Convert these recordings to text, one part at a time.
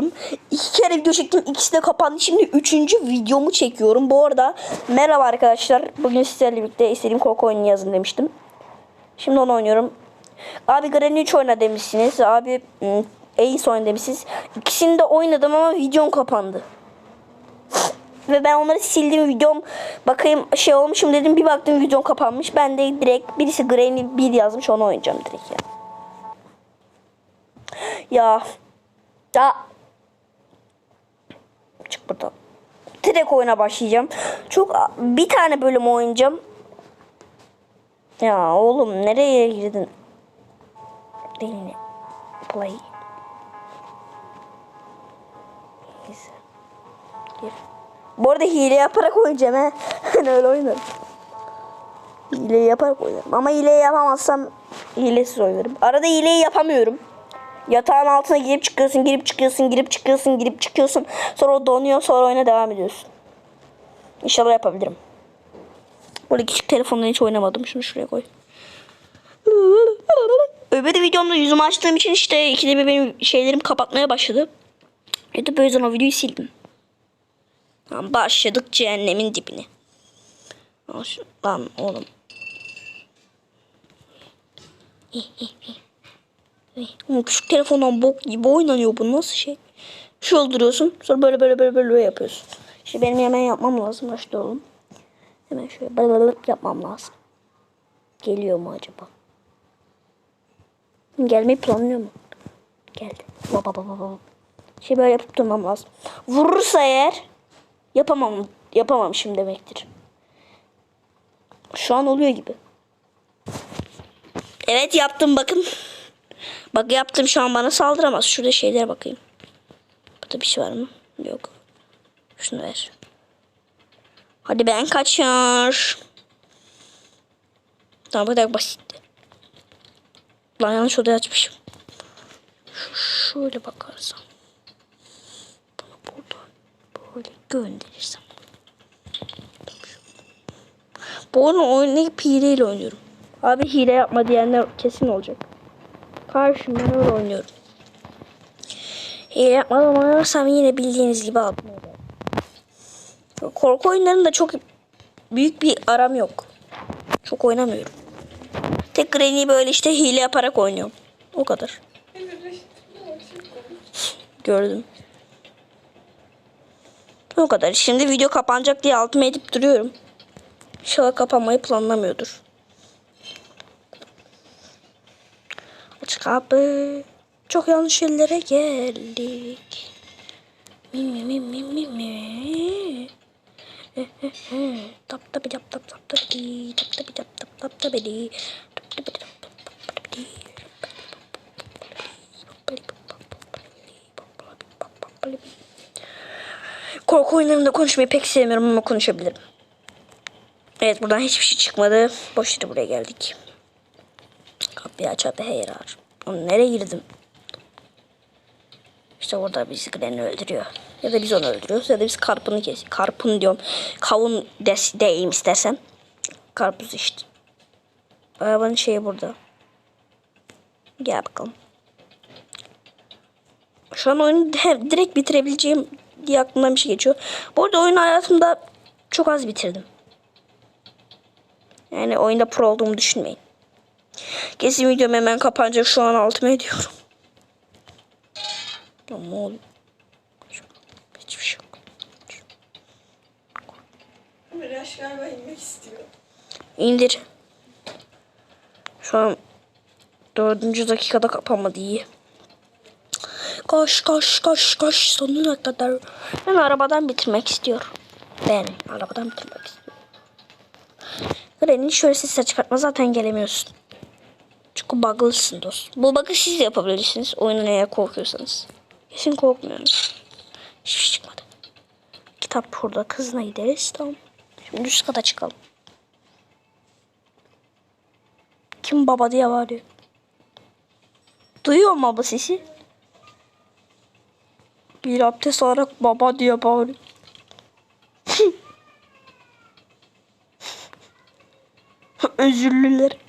çekiyorum. İki kere video çektim. İkisi de kapandı. Şimdi üçüncü videomu çekiyorum. Bu arada merhaba arkadaşlar. Bugün sizlerle birlikte istediğim korku oyunu yazın demiştim. Şimdi onu oynuyorum. Abi 3 oyna demişsiniz. Abi Ace oyna demişsiniz. İkisini de oynadım ama videom kapandı. Ve ben onları sildim videom bakayım şey olmuşum dedim bir baktım videom kapanmış. Ben de direkt birisi Granny 1 yazmış onu oynayacağım direkt ya. Ya. Ya. Çık buradan. Direkt oyuna başlayacağım. Çok bir tane bölüm oynayacağım. Ya oğlum nereye girdin? Delini. Play. Neyse. Gir. Bu arada hile yaparak oynayacağım he. Öyle oynarım. Hile yaparak oynarım. Ama hile yapamazsam hilesiz oynarım. Arada hileyi yapamıyorum. Yatağın altına girip çıkıyorsun, girip çıkıyorsun, girip çıkıyorsun, girip çıkıyorsun. Sonra o donuyor, sonra oyuna devam ediyorsun. İnşallah yapabilirim. Böyle küçük telefonla hiç oynamadım. Şunu şuraya koy. Öbür videomda yüzümü açtığım için işte ikide bir benim şeylerim kapatmaya başladı. YouTube o yüzden o videoyu sildim. Tamam, başladık cehennemin dibine. Lan oğlum. Oğlum küçük telefondan bok gibi oynanıyor bu nasıl şey? Şu öldürüyorsun sonra böyle böyle böyle böyle yapıyorsun. İşte benim hemen yapmam lazım başta oğlum. Hemen şöyle böyle yapmam lazım. Geliyor mu acaba? Gelmeyi planlıyor mu? Geldi. Baba baba baba. Şey böyle yapıp durmam lazım. Vurursa eğer yapamam yapamamışım demektir. Şu an oluyor gibi. Evet yaptım bakın. Bak yaptım şu an bana saldıramaz. Şurada şeylere bakayım. Burada bir şey var mı? Yok. Şunu ver. Hadi ben kaçar. Tamam bu kadar basitti. Lan yanlış odayı açmışım. Ş- Şöyle bakarsam. Bunu buradan böyle gönderirsem. Bu oyunu oynayıp hileyle oynuyorum. Abi hile yapma diyenler kesin olacak. Karşım ben öyle oynuyorum. Hile yapmadan oynarsam yine bildiğiniz gibi altına. Korku oyunlarında çok büyük bir aram yok. Çok oynamıyorum. Tek Granny böyle işte hile yaparak oynuyorum. O kadar. Gördüm. O kadar. Şimdi video kapanacak diye altıma edip duruyorum. İnşallah kapanmayı planlamıyordur. Aç kapı. Çok yanlış yerlere geldik. Mi mi mi mi mi mi. Tap tap tap tap tap tap di tap tap tap tap tap tap di tap tap tap tap tap di Korku oyunlarında konuşmayı pek sevmiyorum ama konuşabilirim. Evet buradan hiçbir şey çıkmadı. Boş yere buraya geldik. Kapıyı aç abi hayır ağır. Oğlum nereye girdim? İşte orada bizi Glenn öldürüyor. Ya da biz onu öldürüyoruz ya da biz karpını kes. Karpın diyorum. Kavun des deyim istersen. Karpuz işte. Arabanın şeyi burada. Gel bakalım. Şu an oyunu direkt bitirebileceğim diye aklımdan bir şey geçiyor. Bu arada oyunu hayatımda çok az bitirdim. Yani oyunda pro olduğumu düşünmeyin. Kesin videom hemen kapanacak şu an altıma ediyorum. Ama oğlum. Hiçbir şey yok. Miraç galiba inmek istiyor. İndir. Şu an dördüncü dakikada kapanmadı iyi. Koş koş koş koş sonuna kadar. Ben arabadan bitirmek istiyorum. Ben arabadan bitirmek istiyorum. Granny şöyle ses çıkartma zaten gelemiyorsun. Çünkü bug'lısın dost. Bu bug'ı siz de yapabilirsiniz. Oyunun eğer korkuyorsanız. Kesin korkmuyorsunuz. Hiçbir şey çıkmadı. Kitap burada. Kızına gideriz. Tamam. Şimdi üst kata çıkalım. Kim baba diye bağırıyor. Duyuyor mu baba sesi? Bir abdest alarak baba diye bağırıyor. Özürlüler.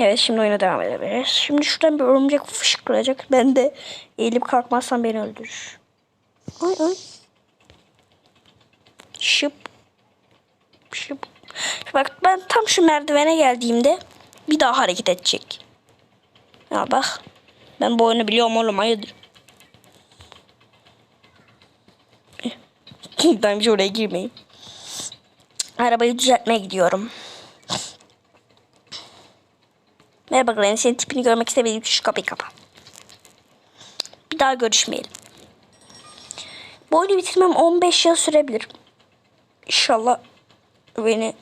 Evet şimdi oyuna devam edebiliriz. Şimdi şuradan bir örümcek fışkıracak. Ben de eğilip kalkmazsam beni öldürür. Ay ay. Şıp. Şıp. Bak ben tam şu merdivene geldiğimde bir daha hareket edecek. Ya bak. Ben bu oyunu biliyorum oğlum hayırdır. ben bir oraya girmeyeyim. Arabayı düzeltmeye gidiyorum. Merhaba Granny. Senin tipini görmek istemediğim şu kapıyı kapa. Bir daha görüşmeyelim. Bu oyunu bitirmem 15 yıl sürebilir. İnşallah beni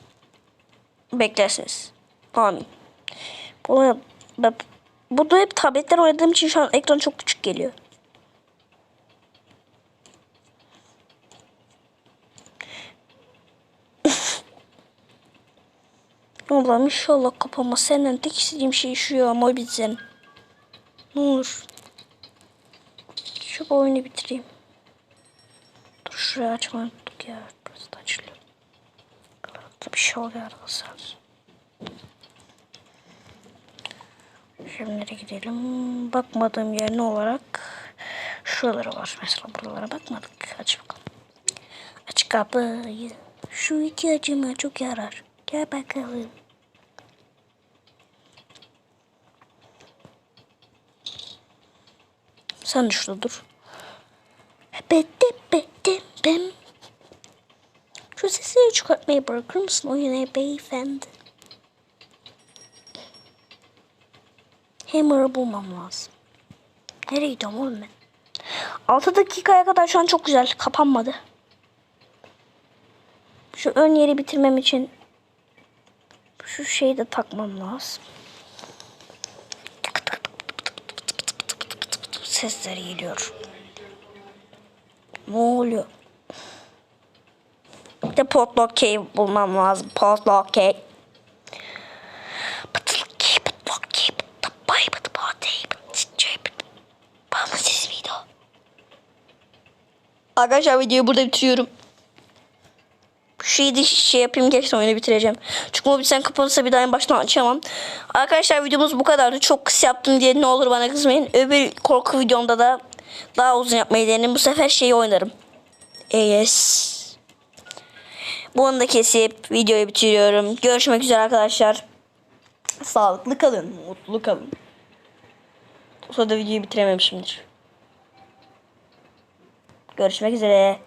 beklersiniz. Amin. Bu, ben- bu da hep tabletler oynadığım için şu an ekran çok küçük geliyor. Allah'ım inşallah kapanmaz. Senden tek istediğim şey şu ya bitsin. Ne olur. Şu oyunu bitireyim. Dur şurayı unuttuk ya. Burası da açılıyor. Bir şey oluyor arkadaşlar. Şimdi nereye gidelim? Bakmadığım yer ne olarak? Şuralara var. Mesela buralara bakmadık. Aç bakalım. Aç kapıyı. Şu iki acıma çok yarar. Gel bakalım. Sen de dur. Bem. Şu sesleri çıkartmayı bırakır mısın o yine beyefendi? Hammer'ı bulmam lazım. Nereye gidiyorum oğlum ben? 6 dakikaya kadar şu an çok güzel. Kapanmadı. Şu ön yeri bitirmem için şu şeyi de takmam lazım. Sesler geliyor. Ne oluyor? Bir de potluck cave bulmam lazım. Miydi o? Arkadaşlar videoyu burada bitiriyorum. Şu de şey yapayım gerçekten oyunu bitireceğim. Çünkü mobil sen kapanırsa bir daha en baştan açamam. Arkadaşlar videomuz bu kadardı. Çok kısa yaptım diye ne olur bana kızmayın. Öbür korku videomda da daha uzun yapmayı denerim. Bu sefer şeyi oynarım. Yes. Bunu da kesip videoyu bitiriyorum. Görüşmek üzere arkadaşlar. Sağlıklı kalın. Mutlu kalın. Sonra da videoyu bitirememişimdir. Görüşmek üzere.